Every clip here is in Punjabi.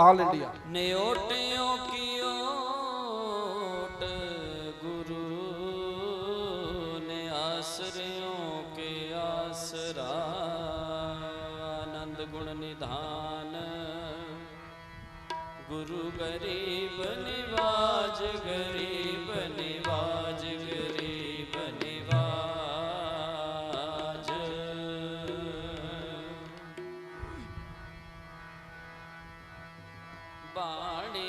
ਆਲ ਇੰਡੀਆ ਨਿਓਟਿਓ ਕੀਓਟ ਗੁਰੂ ਨੇ ਆਸਰਿਓ ਕੇ ਆਸਰਾ। ਆਨੰਦ ਗੁਣ ਨਿਧਾਨ ਗੁਰੂ ਗਰੀਬ ਨਿਵਾਜ ਗਰੀਬ ਨਿ பாடே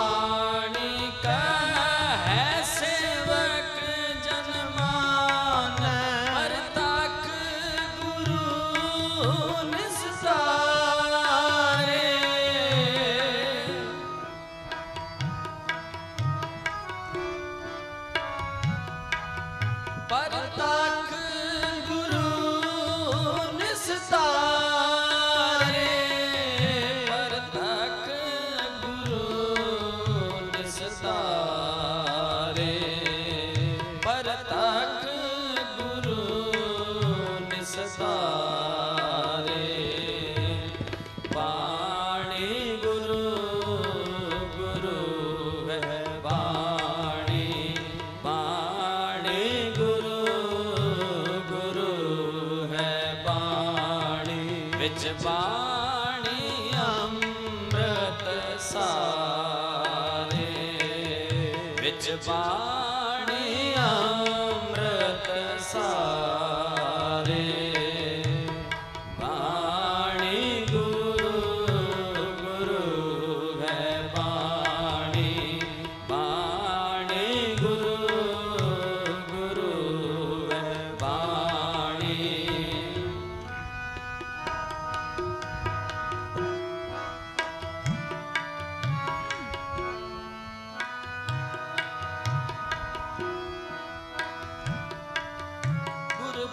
निज बाणी अमृत सा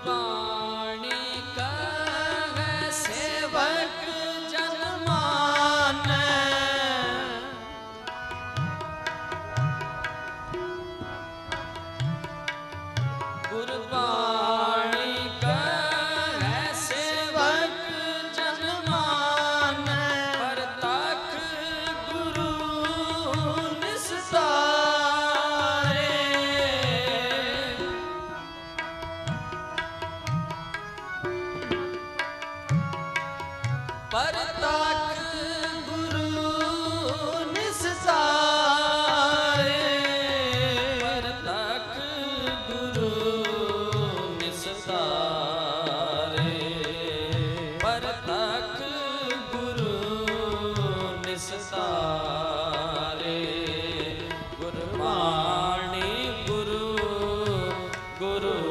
Allah ਤੱਕ ਗੁਰੂ ਨਿਸਤਾਰੇ। ਗੁਰਬਾਣੀ ਗੁਰੂ ਗੁਰੂ